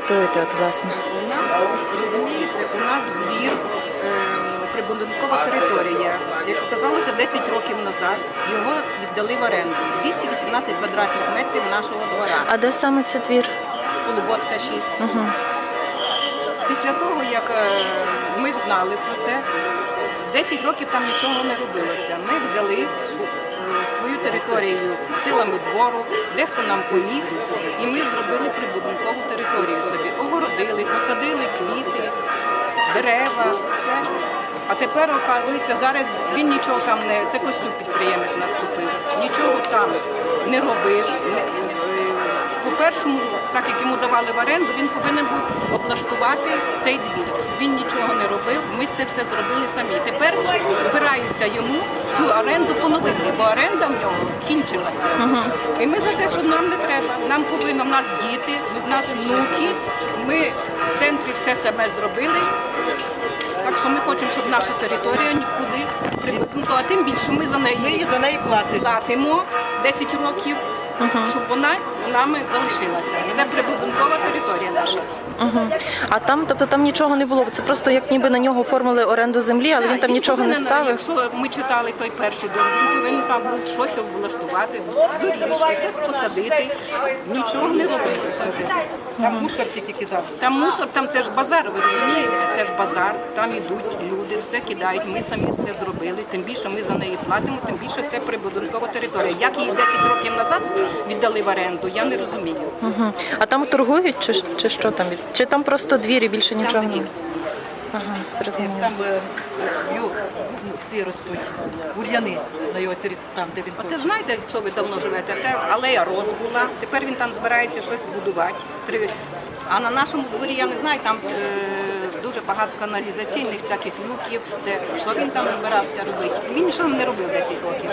рятуєте, от власне? У нас, розумієте, у нас двір, е, прибудинкова територія. Як казалося 10 років назад, його віддали в оренду. 218 квадратних метрів нашого двора. А де саме це двір? з Полуботка 6. Угу. Після того, як е, ми знали про це, 10 років там нічого не робилося. Ми взяли свою територію силами двору, дехто нам поміг, і ми зробили прибудинкову територію собі. Огородили, посадили квіти, дерева, все. А тепер, оказується, зараз він нічого там не. Це костюм підприємець нас купив. Нічого там не робив. Е, По-першому, так як йому давали в оренду, він повинен був облаштувати цей двір. Він нічого не робив, ми це все зробили самі. Тепер збираються йому цю оренду поновити, бо оренда в нього кінчилася. І ми за те, що нам не треба. Нам повинно, в нас діти, в нас внуки. Ми в центрі все себе зробили. Так що ми хочемо, щоб наша територія нікуди прибутку, а тим більше ми за неї Ми за неї платимо. платимо 10 років, щоб вона нами залишилася. Це прибудинкова територія наша. Угу. А там, тобто там нічого не було. Це просто як ніби на нього оформили оренду землі, але він там нічого не ставив. Якщо ми читали той перший дом, він повинен там був щось облаштувати, доріжки, щось посадити. Нічого не робилося. Там мусор тільки кидав. Там мусор, там це ж базар, ви розумієте? Це ж базар, там ідуть люди, все кидають. Ми самі все зробили. Тим більше ми за неї платимо, тим більше це прибудинкова територія. Як її 10 років назад віддали в оренду, я не розумію. Угу. А там торгують чи, чи що там? від- Чи там просто двір і більше нічого немає? Ага, зрозуміло. Там е, ю- ну, ці ростуть бур'яни на його території, там, де він Оце знаєте, якщо ви давно живете, така алея роз була. Тепер він там збирається щось будувати. Три- А на нашому дворі я не знаю, там е, дуже багато каналізаційних всяких люків. Це що він там збирався робити? Він нічого не робив 10 років.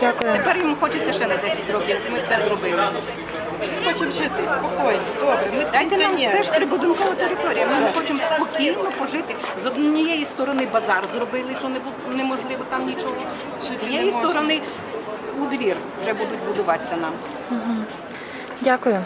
Дякую. Тепер йому хочеться ще на 10 років. Ми все зробили. Хочемо жити спокійно, добре. Ми Дайте нам це ж прибудинкова територія. Ми хочемо спокійно пожити. З однієї сторони базар зробили, що не бу- неможливо там нічого. З цієї сторони у двір вже будуть будуватися нам. Дякую.